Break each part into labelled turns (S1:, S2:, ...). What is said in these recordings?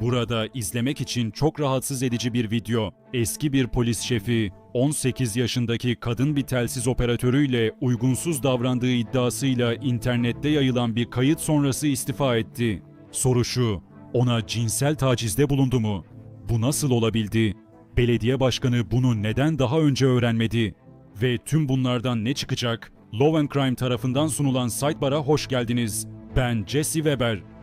S1: Burada izlemek için çok rahatsız edici bir video. Eski bir polis şefi 18 yaşındaki kadın bir telsiz operatörüyle uygunsuz davrandığı iddiasıyla internette yayılan bir kayıt sonrası istifa etti. Soru şu, ona cinsel tacizde bulundu mu? Bu nasıl olabildi? Belediye başkanı bunu neden daha önce öğrenmedi? Ve tüm bunlardan ne çıkacak? Law and Crime tarafından sunulan Sidebar'a hoş geldiniz. Ben Jesse Weber.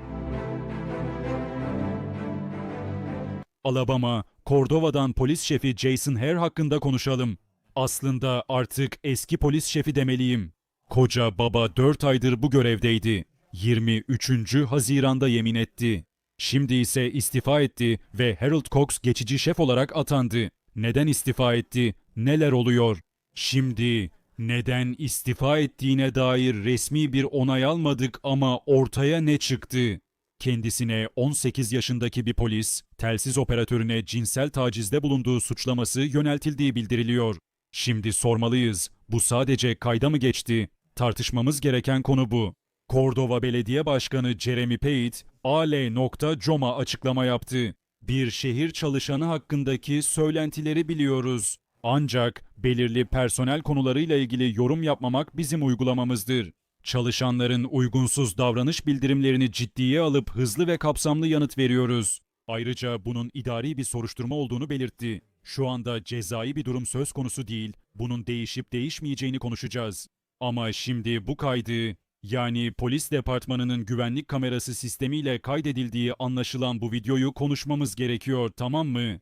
S1: Alabama, Cordova'dan polis şefi Jason Hare hakkında konuşalım. Aslında artık eski polis şefi demeliyim. Koca baba 4 aydır bu görevdeydi. 23. Haziran'da yemin etti. Şimdi ise istifa etti ve Harold Cox geçici şef olarak atandı. Neden istifa etti? Neler oluyor? Şimdi neden istifa ettiğine dair resmi bir onay almadık ama ortaya ne çıktı? Kendisine 18 yaşındaki bir polis, telsiz operatörüne cinsel tacizde bulunduğu suçlaması yöneltildiği bildiriliyor. Şimdi sormalıyız, bu sadece kayda mı geçti? Tartışmamız gereken konu bu. Cordova Belediye Başkanı Jeremy Pate, al.com'a açıklama yaptı. Bir şehir çalışanı hakkındaki söylentileri biliyoruz. Ancak belirli personel konularıyla ilgili yorum yapmamak bizim uygulamamızdır. Çalışanların uygunsuz davranış bildirimlerini ciddiye alıp hızlı ve kapsamlı yanıt veriyoruz. Ayrıca bunun idari bir soruşturma olduğunu belirtti. Şu anda cezai bir durum söz konusu değil, bunun değişip değişmeyeceğini konuşacağız. Ama şimdi bu kaydı, yani polis departmanının güvenlik kamerası sistemiyle kaydedildiği anlaşılan bu videoyu konuşmamız gerekiyor, tamam mı?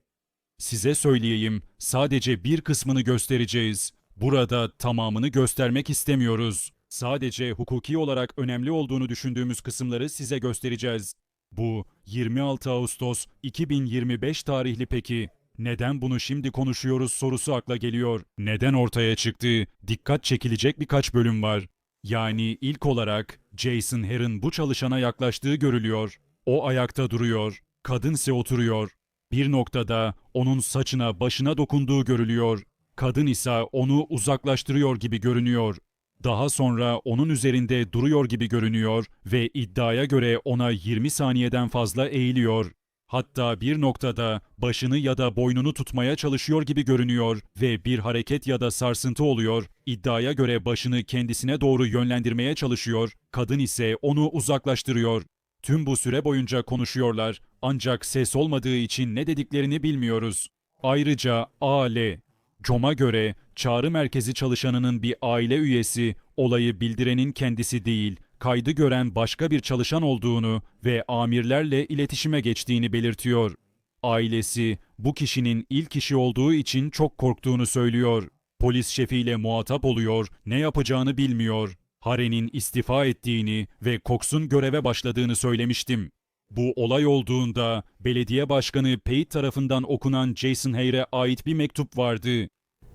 S1: Size söyleyeyim, sadece bir kısmını göstereceğiz. Burada tamamını göstermek istemiyoruz. Sadece hukuki olarak önemli olduğunu düşündüğümüz kısımları size göstereceğiz. Bu 26 Ağustos 2025 tarihli peki. Neden bunu şimdi konuşuyoruz sorusu akla geliyor. Neden ortaya çıktı? Dikkat çekilecek birkaç bölüm var. Yani ilk olarak Jason Hare'ın bu çalışana yaklaştığı görülüyor. O ayakta duruyor, kadın ise oturuyor. Bir noktada onun saçına başına dokunduğu görülüyor. Kadın ise onu uzaklaştırıyor gibi görünüyor. Daha sonra onun üzerinde duruyor gibi görünüyor ve iddiaya göre ona 20 saniyeden fazla eğiliyor. Hatta bir noktada başını ya da boynunu tutmaya çalışıyor gibi görünüyor ve bir hareket ya da sarsıntı oluyor. İddiaya göre başını kendisine doğru yönlendirmeye çalışıyor, kadın ise onu uzaklaştırıyor. Tüm bu süre boyunca konuşuyorlar ancak ses olmadığı için ne dediklerini bilmiyoruz. Ayrıca AL, COM'a göre çağrı merkezi çalışanının bir aile üyesi olayı bildirenin kendisi değil, kaydı gören başka bir çalışan olduğunu ve amirlerle iletişime geçtiğini belirtiyor. Ailesi bu kişinin ilk kişi olduğu için çok korktuğunu söylüyor. Polis şefiyle muhatap oluyor, ne yapacağını bilmiyor. Hare'nin istifa ettiğini ve Cox'un göreve başladığını söylemiştim. Bu olay olduğunda belediye başkanı Pate tarafından okunan Jason Hare'e ait bir mektup vardı.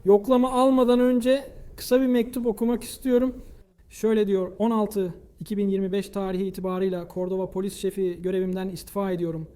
S2: Yoklama almadan önce kısa bir mektup okumak istiyorum. Şöyle diyor 16 2025 tarihi itibarıyla Kordova polis şefi görevimden istifa ediyorum.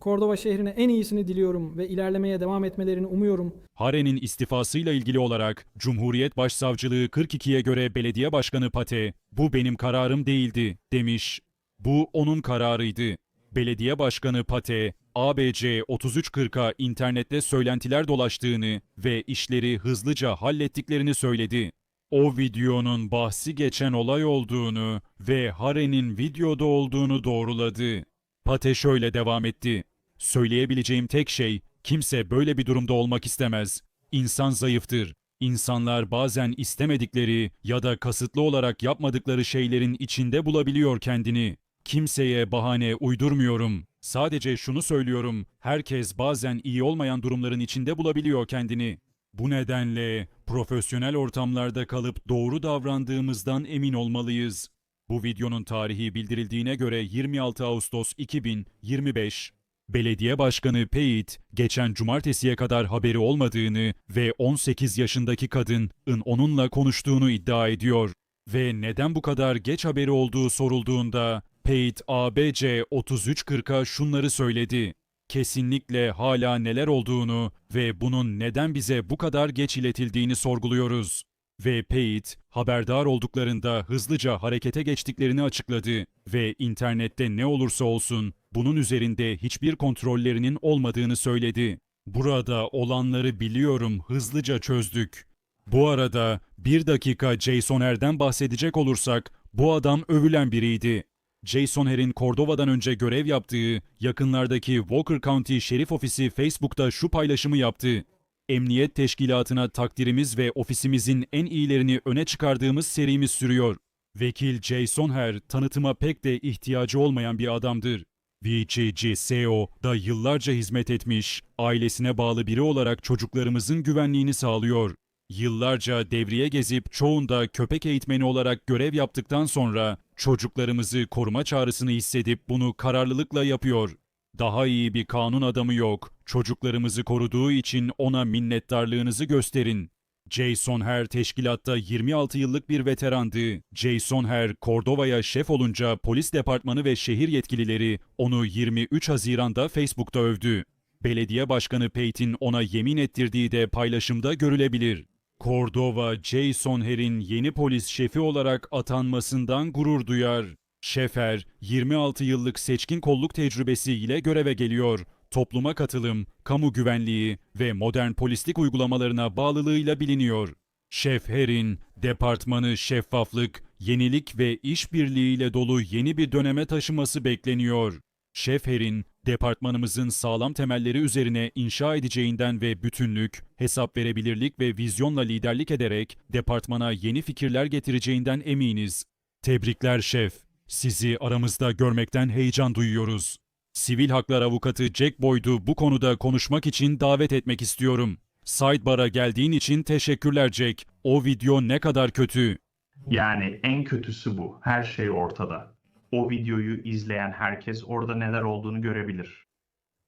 S2: Kordova şehrine en iyisini diliyorum ve ilerlemeye devam etmelerini umuyorum.
S1: Hare'nin istifasıyla ilgili olarak Cumhuriyet Başsavcılığı 42'ye göre belediye başkanı Pate, bu benim kararım değildi demiş. Bu onun kararıydı. Belediye başkanı Pate, ABC 3340'a internette söylentiler dolaştığını ve işleri hızlıca hallettiklerini söyledi. O videonun bahsi geçen olay olduğunu ve Hare'nin videoda olduğunu doğruladı. Pate şöyle devam etti. Söyleyebileceğim tek şey, kimse böyle bir durumda olmak istemez. İnsan zayıftır. İnsanlar bazen istemedikleri ya da kasıtlı olarak yapmadıkları şeylerin içinde bulabiliyor kendini. Kimseye bahane uydurmuyorum. Sadece şunu söylüyorum. Herkes bazen iyi olmayan durumların içinde bulabiliyor kendini. Bu nedenle profesyonel ortamlarda kalıp doğru davrandığımızdan emin olmalıyız. Bu videonun tarihi bildirildiğine göre 26 Ağustos 2025. Belediye Başkanı Pate, geçen cumartesiye kadar haberi olmadığını ve 18 yaşındaki kadının onunla konuştuğunu iddia ediyor. Ve neden bu kadar geç haberi olduğu sorulduğunda Pate ABC 3340'a şunları söyledi. Kesinlikle hala neler olduğunu ve bunun neden bize bu kadar geç iletildiğini sorguluyoruz. Ve Pate haberdar olduklarında hızlıca harekete geçtiklerini açıkladı ve internette ne olursa olsun bunun üzerinde hiçbir kontrollerinin olmadığını söyledi. Burada olanları biliyorum hızlıca çözdük. Bu arada bir dakika Jason Her'den bahsedecek olursak bu adam övülen biriydi. Jason Her'in Cordova'dan önce görev yaptığı yakınlardaki Walker County Şerif Ofisi Facebook'ta şu paylaşımı yaptı. Emniyet teşkilatına takdirimiz ve ofisimizin en iyilerini öne çıkardığımız serimiz sürüyor. Vekil Jason Herr tanıtıma pek de ihtiyacı olmayan bir adamdır. VCGSO da yıllarca hizmet etmiş, ailesine bağlı biri olarak çocuklarımızın güvenliğini sağlıyor. Yıllarca devriye gezip çoğunda köpek eğitmeni olarak görev yaptıktan sonra çocuklarımızı koruma çağrısını hissedip bunu kararlılıkla yapıyor. Daha iyi bir kanun adamı yok. Çocuklarımızı koruduğu için ona minnettarlığınızı gösterin. Jason Herr teşkilatta 26 yıllık bir veterandı. Jason Herr, Cordova'ya şef olunca polis departmanı ve şehir yetkilileri onu 23 Haziran'da Facebook'ta övdü. Belediye Başkanı Peyton ona yemin ettirdiği de paylaşımda görülebilir. Cordova, Jason Herr'in yeni polis şefi olarak atanmasından gurur duyar. Şefer, 26 yıllık seçkin kolluk tecrübesiyle göreve geliyor. Topluma katılım, kamu güvenliği ve modern polislik uygulamalarına bağlılığıyla biliniyor. Şef Her'in departmanı şeffaflık, yenilik ve işbirliğiyle dolu yeni bir döneme taşıması bekleniyor. Şef Her'in departmanımızın sağlam temelleri üzerine inşa edeceğinden ve bütünlük, hesap verebilirlik ve vizyonla liderlik ederek departmana yeni fikirler getireceğinden eminiz. Tebrikler şef. Sizi aramızda görmekten heyecan duyuyoruz. Sivil haklar avukatı Jack Boyd'u bu konuda konuşmak için davet etmek istiyorum. Sidebar'a geldiğin için teşekkürler Jack. O video ne kadar kötü.
S3: Yani en kötüsü bu. Her şey ortada. O videoyu izleyen herkes orada neler olduğunu görebilir.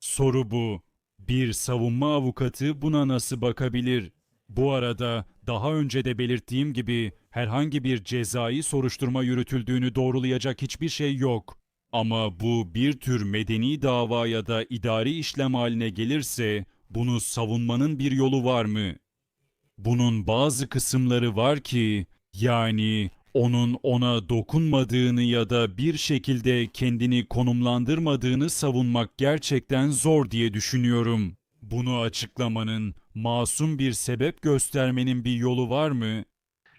S1: Soru bu. Bir savunma avukatı buna nasıl bakabilir? Bu arada daha önce de belirttiğim gibi herhangi bir cezai soruşturma yürütüldüğünü doğrulayacak hiçbir şey yok. Ama bu bir tür medeni dava ya da idari işlem haline gelirse bunu savunmanın bir yolu var mı? Bunun bazı kısımları var ki yani onun ona dokunmadığını ya da bir şekilde kendini konumlandırmadığını savunmak gerçekten zor diye düşünüyorum. Bunu açıklamanın, masum bir sebep göstermenin bir yolu var mı?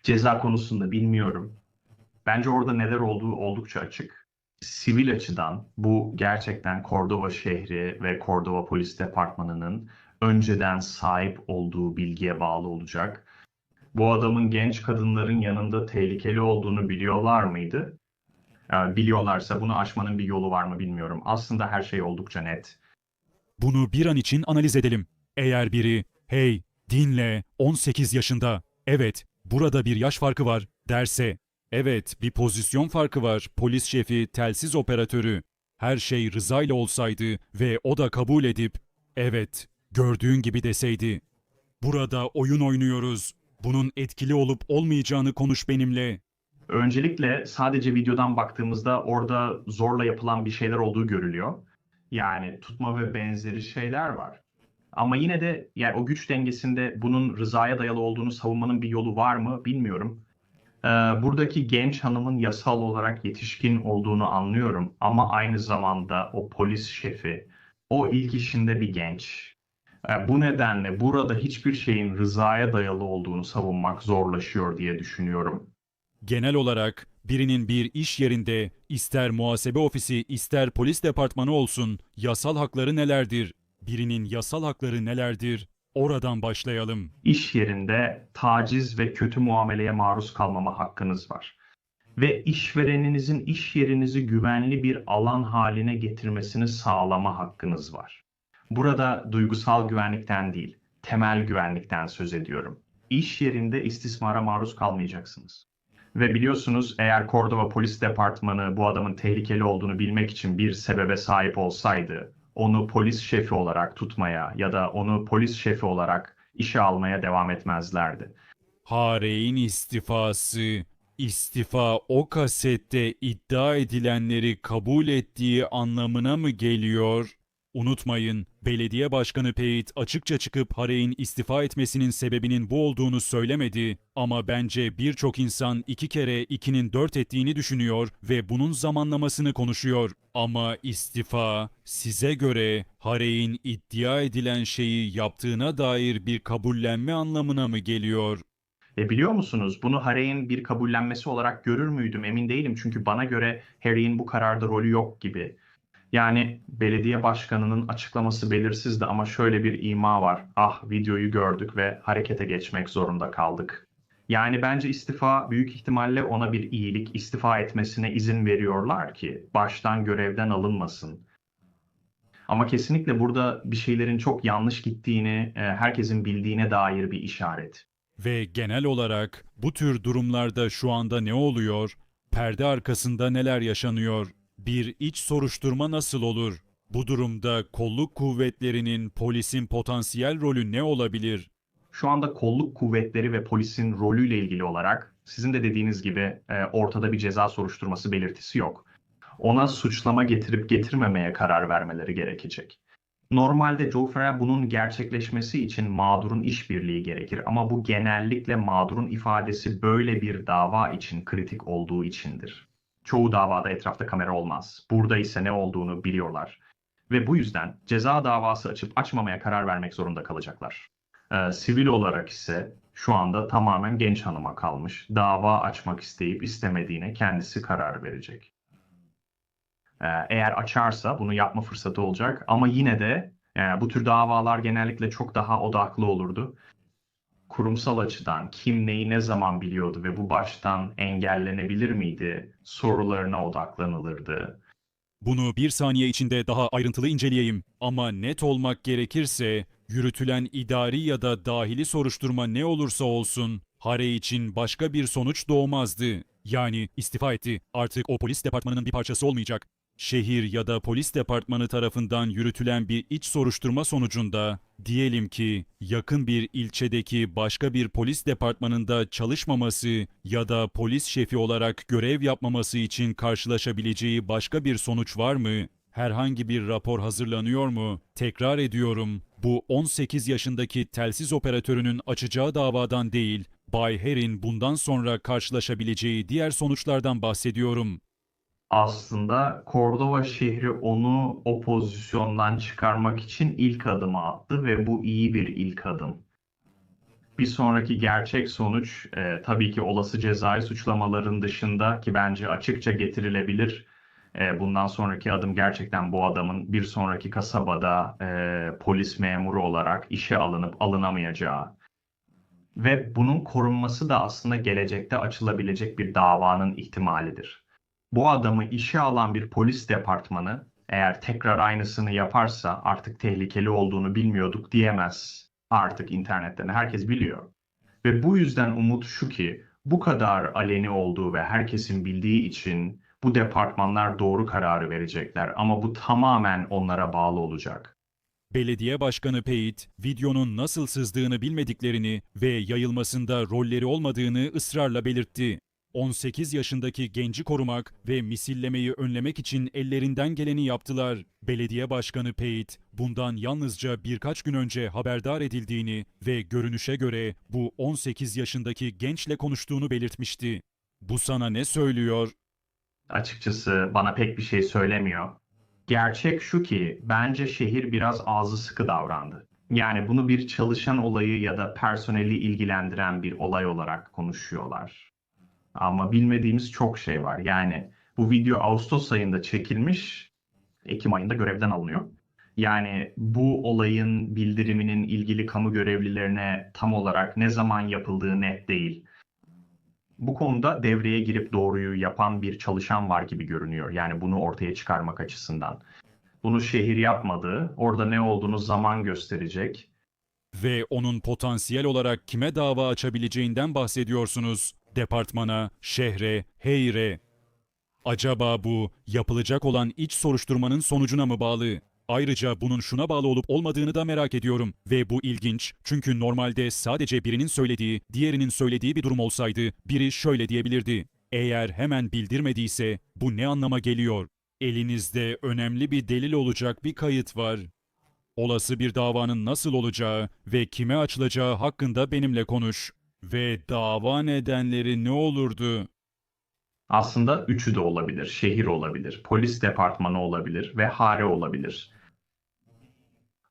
S3: Ceza konusunda bilmiyorum. Bence orada neler olduğu oldukça açık. Sivil açıdan bu gerçekten Cordova şehri ve Cordova Polis Departmanı'nın önceden sahip olduğu bilgiye bağlı olacak. Bu adamın genç kadınların yanında tehlikeli olduğunu biliyorlar mıydı? Ee, Biliyorlarsa bunu aşmanın bir yolu var mı bilmiyorum. Aslında her şey oldukça net.
S1: Bunu bir an için analiz edelim. Eğer biri, hey, dinle, 18 yaşında, evet, burada bir yaş farkı var, derse, evet, bir pozisyon farkı var, polis şefi, telsiz operatörü, her şey rızayla olsaydı ve o da kabul edip, evet, gördüğün gibi deseydi, burada oyun oynuyoruz, bunun etkili olup olmayacağını konuş benimle.
S3: Öncelikle sadece videodan baktığımızda orada zorla yapılan bir şeyler olduğu görülüyor. Yani tutma ve benzeri şeyler var. Ama yine de yani o güç dengesinde bunun rızaya dayalı olduğunu savunmanın bir yolu var mı bilmiyorum. Ee, buradaki genç hanımın yasal olarak yetişkin olduğunu anlıyorum ama aynı zamanda o polis şefi, o ilk işinde bir genç. Ee, bu nedenle burada hiçbir şeyin rızaya dayalı olduğunu savunmak zorlaşıyor diye düşünüyorum.
S1: Genel olarak birinin bir iş yerinde ister muhasebe ofisi ister polis departmanı olsun yasal hakları nelerdir? Birinin yasal hakları nelerdir? Oradan başlayalım.
S3: İş yerinde taciz ve kötü muameleye maruz kalmama hakkınız var. Ve işvereninizin iş yerinizi güvenli bir alan haline getirmesini sağlama hakkınız var. Burada duygusal güvenlikten değil, temel güvenlikten söz ediyorum. İş yerinde istismara maruz kalmayacaksınız. Ve biliyorsunuz eğer Cordova Polis Departmanı bu adamın tehlikeli olduğunu bilmek için bir sebebe sahip olsaydı, onu polis şefi olarak tutmaya ya da onu polis şefi olarak işe almaya devam etmezlerdi.
S1: Hare'in istifası. İstifa o kasette iddia edilenleri kabul ettiği anlamına mı geliyor? Unutmayın, belediye başkanı Peyit açıkça çıkıp Harey'in istifa etmesinin sebebinin bu olduğunu söylemedi ama bence birçok insan iki kere ikinin dört ettiğini düşünüyor ve bunun zamanlamasını konuşuyor. Ama istifa size göre Harey'in iddia edilen şeyi yaptığına dair bir kabullenme anlamına mı geliyor?
S3: E biliyor musunuz bunu Harry'in bir kabullenmesi olarak görür müydüm emin değilim. Çünkü bana göre Harry'in bu kararda rolü yok gibi. Yani belediye başkanının açıklaması belirsizdi ama şöyle bir ima var. Ah videoyu gördük ve harekete geçmek zorunda kaldık. Yani bence istifa büyük ihtimalle ona bir iyilik istifa etmesine izin veriyorlar ki baştan görevden alınmasın. Ama kesinlikle burada bir şeylerin çok yanlış gittiğini e, herkesin bildiğine dair bir işaret.
S1: Ve genel olarak bu tür durumlarda şu anda ne oluyor? Perde arkasında neler yaşanıyor? Bir iç soruşturma nasıl olur? Bu durumda kolluk kuvvetlerinin, polisin potansiyel rolü ne olabilir?
S3: Şu anda kolluk kuvvetleri ve polisin rolüyle ilgili olarak sizin de dediğiniz gibi e, ortada bir ceza soruşturması belirtisi yok. Ona suçlama getirip getirmemeye karar vermeleri gerekecek. Normalde Joe Farrell bunun gerçekleşmesi için mağdurun işbirliği gerekir ama bu genellikle mağdurun ifadesi böyle bir dava için kritik olduğu içindir. Çoğu davada etrafta kamera olmaz. Burada ise ne olduğunu biliyorlar. Ve bu yüzden ceza davası açıp açmamaya karar vermek zorunda kalacaklar. Ee, sivil olarak ise şu anda tamamen genç hanıma kalmış. Dava açmak isteyip istemediğine kendisi karar verecek. Ee, eğer açarsa bunu yapma fırsatı olacak ama yine de e, bu tür davalar genellikle çok daha odaklı olurdu. Kurumsal açıdan kim neyi ne zaman biliyordu ve bu baştan engellenebilir miydi sorularına odaklanılırdı.
S1: Bunu bir saniye içinde daha ayrıntılı inceleyeyim. Ama net olmak gerekirse, yürütülen idari ya da dahili soruşturma ne olursa olsun, Harey için başka bir sonuç doğmazdı. Yani istifa etti, artık o polis departmanının bir parçası olmayacak. Şehir ya da polis departmanı tarafından yürütülen bir iç soruşturma sonucunda, diyelim ki yakın bir ilçedeki başka bir polis departmanında çalışmaması ya da polis şefi olarak görev yapmaması için karşılaşabileceği başka bir sonuç var mı? Herhangi bir rapor hazırlanıyor mu? Tekrar ediyorum, bu 18 yaşındaki telsiz operatörünün açacağı davadan değil, Bay Her'in bundan sonra karşılaşabileceği diğer sonuçlardan bahsediyorum.
S3: Aslında Cordova şehri onu o pozisyondan çıkarmak için ilk adımı attı ve bu iyi bir ilk adım. Bir sonraki gerçek sonuç e, tabii ki olası cezai suçlamaların dışında ki bence açıkça getirilebilir. E, bundan sonraki adım gerçekten bu adamın bir sonraki kasabada e, polis memuru olarak işe alınıp alınamayacağı. Ve bunun korunması da aslında gelecekte açılabilecek bir davanın ihtimalidir bu adamı işe alan bir polis departmanı eğer tekrar aynısını yaparsa artık tehlikeli olduğunu bilmiyorduk diyemez. Artık internetten herkes biliyor. Ve bu yüzden umut şu ki bu kadar aleni olduğu ve herkesin bildiği için bu departmanlar doğru kararı verecekler ama bu tamamen onlara bağlı olacak.
S1: Belediye Başkanı Peyit, videonun nasıl sızdığını bilmediklerini ve yayılmasında rolleri olmadığını ısrarla belirtti. 18 yaşındaki genci korumak ve misillemeyi önlemek için ellerinden geleni yaptılar. Belediye Başkanı Peyit, bundan yalnızca birkaç gün önce haberdar edildiğini ve görünüşe göre bu 18 yaşındaki gençle konuştuğunu belirtmişti. Bu sana ne söylüyor?
S3: Açıkçası bana pek bir şey söylemiyor. Gerçek şu ki bence şehir biraz ağzı sıkı davrandı. Yani bunu bir çalışan olayı ya da personeli ilgilendiren bir olay olarak konuşuyorlar. Ama bilmediğimiz çok şey var. Yani bu video Ağustos ayında çekilmiş, Ekim ayında görevden alınıyor. Yani bu olayın bildiriminin ilgili kamu görevlilerine tam olarak ne zaman yapıldığı net değil. Bu konuda devreye girip doğruyu yapan bir çalışan var gibi görünüyor. Yani bunu ortaya çıkarmak açısından. Bunu şehir yapmadı. Orada ne olduğunu zaman gösterecek.
S1: Ve onun potansiyel olarak kime dava açabileceğinden bahsediyorsunuz. Departmana, şehre, heyre. Acaba bu yapılacak olan iç soruşturmanın sonucuna mı bağlı? Ayrıca bunun şuna bağlı olup olmadığını da merak ediyorum. Ve bu ilginç çünkü normalde sadece birinin söylediği, diğerinin söylediği bir durum olsaydı biri şöyle diyebilirdi. Eğer hemen bildirmediyse bu ne anlama geliyor? Elinizde önemli bir delil olacak bir kayıt var. Olası bir davanın nasıl olacağı ve kime açılacağı hakkında benimle konuş. Ve dava nedenleri ne olurdu?
S3: Aslında üçü de olabilir. Şehir olabilir, polis departmanı olabilir ve hare olabilir.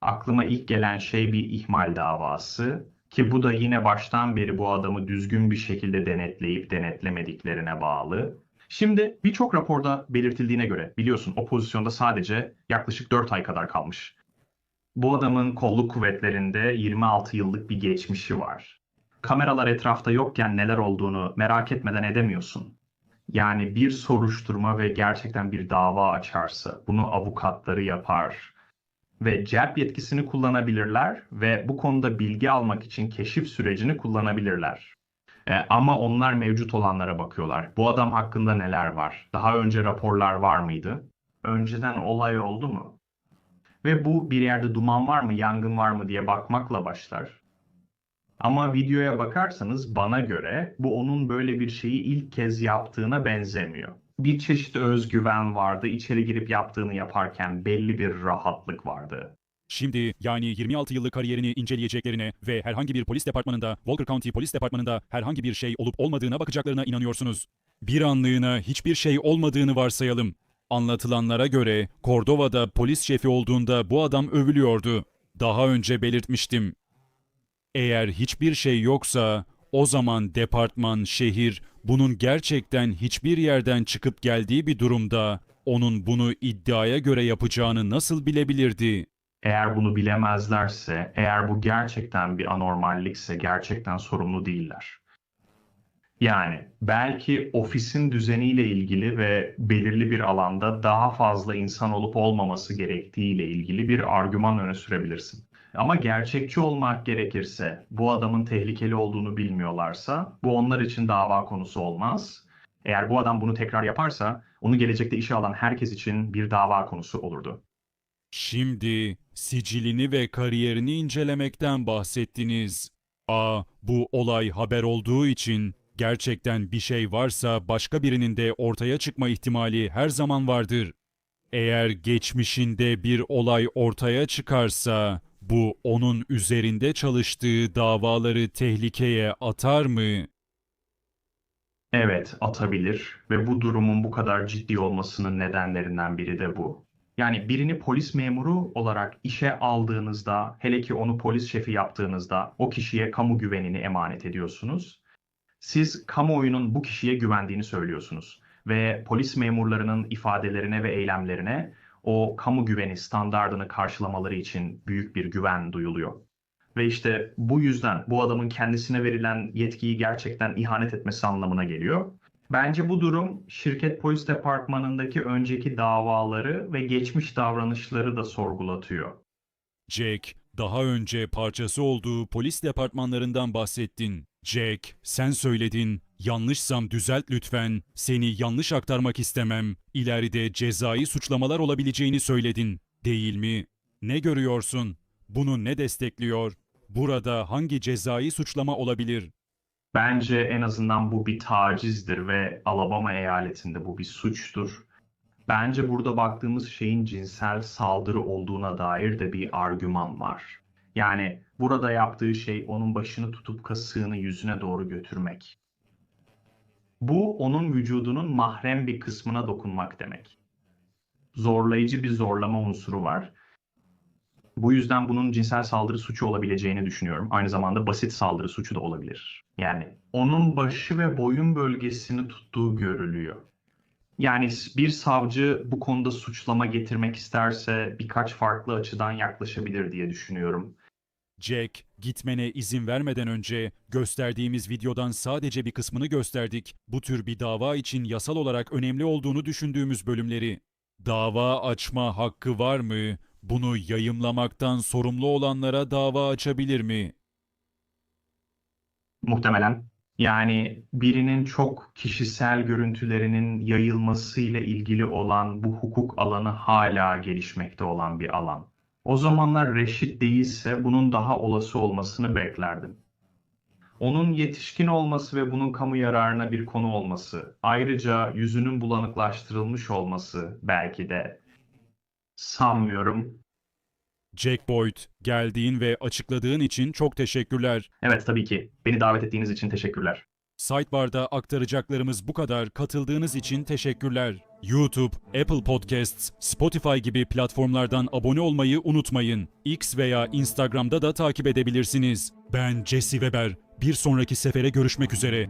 S3: Aklıma ilk gelen şey bir ihmal davası ki bu da yine baştan beri bu adamı düzgün bir şekilde denetleyip denetlemediklerine bağlı. Şimdi birçok raporda belirtildiğine göre biliyorsun o pozisyonda sadece yaklaşık 4 ay kadar kalmış. Bu adamın kolluk kuvvetlerinde 26 yıllık bir geçmişi var. Kameralar etrafta yokken neler olduğunu merak etmeden edemiyorsun. Yani bir soruşturma ve gerçekten bir dava açarsa bunu avukatları yapar ve celp yetkisini kullanabilirler ve bu konuda bilgi almak için keşif sürecini kullanabilirler. E, ama onlar mevcut olanlara bakıyorlar. Bu adam hakkında neler var? Daha önce raporlar var mıydı? Önceden olay oldu mu? Ve bu bir yerde duman var mı, yangın var mı diye bakmakla başlar. Ama videoya bakarsanız bana göre bu onun böyle bir şeyi ilk kez yaptığına benzemiyor. Bir çeşit özgüven vardı. İçeri girip yaptığını yaparken belli bir rahatlık vardı.
S1: Şimdi yani 26 yıllık kariyerini inceleyeceklerine ve herhangi bir polis departmanında, Walker County Polis Departmanı'nda herhangi bir şey olup olmadığına bakacaklarına inanıyorsunuz. Bir anlığına hiçbir şey olmadığını varsayalım. Anlatılanlara göre Cordova'da polis şefi olduğunda bu adam övülüyordu. Daha önce belirtmiştim. Eğer hiçbir şey yoksa o zaman departman, şehir bunun gerçekten hiçbir yerden çıkıp geldiği bir durumda onun bunu iddiaya göre yapacağını nasıl bilebilirdi?
S3: Eğer bunu bilemezlerse, eğer bu gerçekten bir anormallikse gerçekten sorumlu değiller. Yani belki ofisin düzeniyle ilgili ve belirli bir alanda daha fazla insan olup olmaması gerektiğiyle ilgili bir argüman öne sürebilirsin. Ama gerçekçi olmak gerekirse, bu adamın tehlikeli olduğunu bilmiyorlarsa bu onlar için dava konusu olmaz. Eğer bu adam bunu tekrar yaparsa, onu gelecekte işe alan herkes için bir dava konusu olurdu.
S1: Şimdi sicilini ve kariyerini incelemekten bahsettiniz. A. Bu olay haber olduğu için gerçekten bir şey varsa başka birinin de ortaya çıkma ihtimali her zaman vardır. Eğer geçmişinde bir olay ortaya çıkarsa bu onun üzerinde çalıştığı davaları tehlikeye atar mı?
S3: Evet, atabilir ve bu durumun bu kadar ciddi olmasının nedenlerinden biri de bu. Yani birini polis memuru olarak işe aldığınızda, hele ki onu polis şefi yaptığınızda o kişiye kamu güvenini emanet ediyorsunuz. Siz kamuoyunun bu kişiye güvendiğini söylüyorsunuz ve polis memurlarının ifadelerine ve eylemlerine o kamu güveni standardını karşılamaları için büyük bir güven duyuluyor. Ve işte bu yüzden bu adamın kendisine verilen yetkiyi gerçekten ihanet etmesi anlamına geliyor. Bence bu durum şirket polis departmanındaki önceki davaları ve geçmiş davranışları da sorgulatıyor.
S1: Jack, daha önce parçası olduğu polis departmanlarından bahsettin. Jack, sen söyledin. Yanlışsam düzelt lütfen. Seni yanlış aktarmak istemem. İleride cezai suçlamalar olabileceğini söyledin. Değil mi? Ne görüyorsun? Bunu ne destekliyor? Burada hangi cezai suçlama olabilir?
S3: Bence en azından bu bir tacizdir ve Alabama eyaletinde bu bir suçtur. Bence burada baktığımız şeyin cinsel saldırı olduğuna dair de bir argüman var. Yani burada yaptığı şey onun başını tutup kasığını yüzüne doğru götürmek. Bu onun vücudunun mahrem bir kısmına dokunmak demek. Zorlayıcı bir zorlama unsuru var. Bu yüzden bunun cinsel saldırı suçu olabileceğini düşünüyorum. Aynı zamanda basit saldırı suçu da olabilir. Yani onun başı ve boyun bölgesini tuttuğu görülüyor. Yani bir savcı bu konuda suçlama getirmek isterse birkaç farklı açıdan yaklaşabilir diye düşünüyorum.
S1: Jack, gitmene izin vermeden önce gösterdiğimiz videodan sadece bir kısmını gösterdik. Bu tür bir dava için yasal olarak önemli olduğunu düşündüğümüz bölümleri. Dava açma hakkı var mı? Bunu yayımlamaktan sorumlu olanlara dava açabilir mi?
S3: Muhtemelen. Yani birinin çok kişisel görüntülerinin yayılmasıyla ilgili olan bu hukuk alanı hala gelişmekte olan bir alan. O zamanlar reşit değilse bunun daha olası olmasını beklerdim. Onun yetişkin olması ve bunun kamu yararına bir konu olması, ayrıca yüzünün bulanıklaştırılmış olması belki de sanmıyorum.
S1: Jack Boyd, geldiğin ve açıkladığın için çok teşekkürler.
S3: Evet tabii ki. Beni davet ettiğiniz için teşekkürler.
S1: Sidebar'da aktaracaklarımız bu kadar. Katıldığınız için teşekkürler. YouTube, Apple Podcasts, Spotify gibi platformlardan abone olmayı unutmayın. X veya Instagram'da da takip edebilirsiniz. Ben Jesse Weber. Bir sonraki sefere görüşmek üzere.